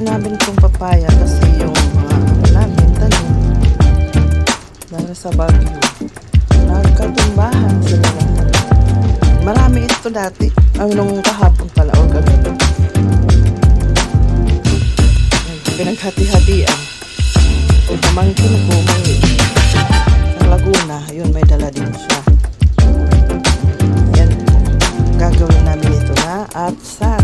ginawa namin itong papaya kasi yung mga ano namin, tanim, dahil sa bagyo, nagkatumbahan sila lahat. Marami ito dati, ang nung kahapon pala o gabi. Pinaghati-hatian. Pamangkin ko, may sa Laguna, yun may dala din siya. Yan, gagawin namin ito na at sa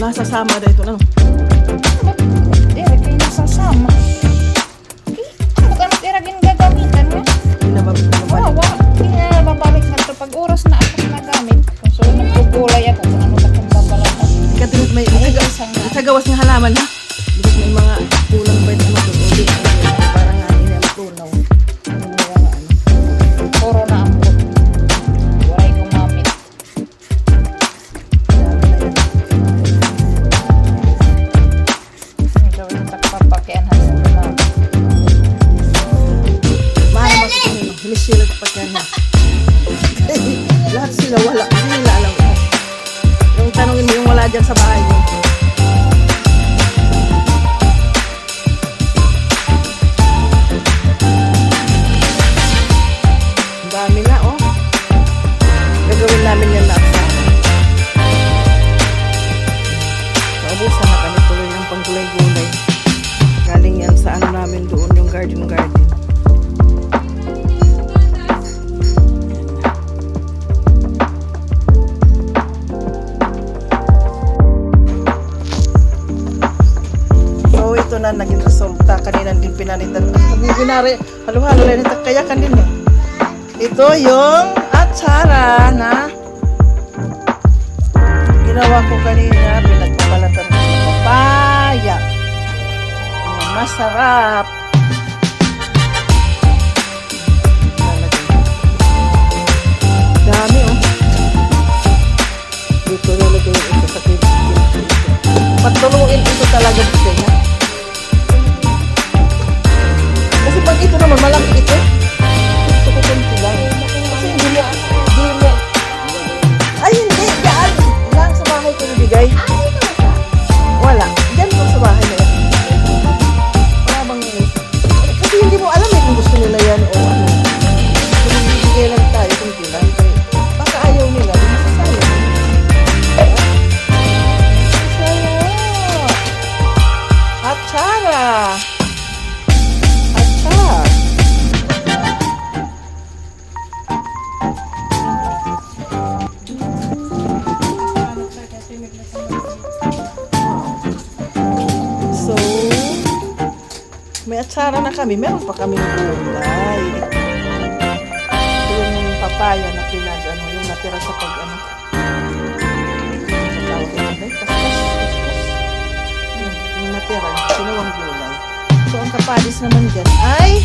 Nasa sama na ito, ano? Dere kayo nasasama. Ano ka natira gagamitan mo? Ba Wow, wow. Hindi na ito. Pag oras na ako nagamit. Kung saan nagpugulay ako, kung ano na kung babalatan. Katulad may isang na. itagawas ng halaman ha. Bakit may mga kulang ba ito dyan sa bahay mo. Ang dami na, oh. Gagawin namin yan lahat sa Naubusan na kami tuloy ng panggulay-gulay. Galing yan sa ano namin doon, yung garden garden. Pinanitan. Binari, halo-halo lang ito. Kaya kanina. Ito yung atsara na ginawa ko kanina. Pinagpapalatan ng papaya. Masarap. May atsara na kami. Meron pa kami gulay. Yung papaya na pinag, ano, yung natira sa pag, ano, eh, yung natira, sinawang gulay. So, ang kapadis naman dyan ay,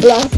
Claro.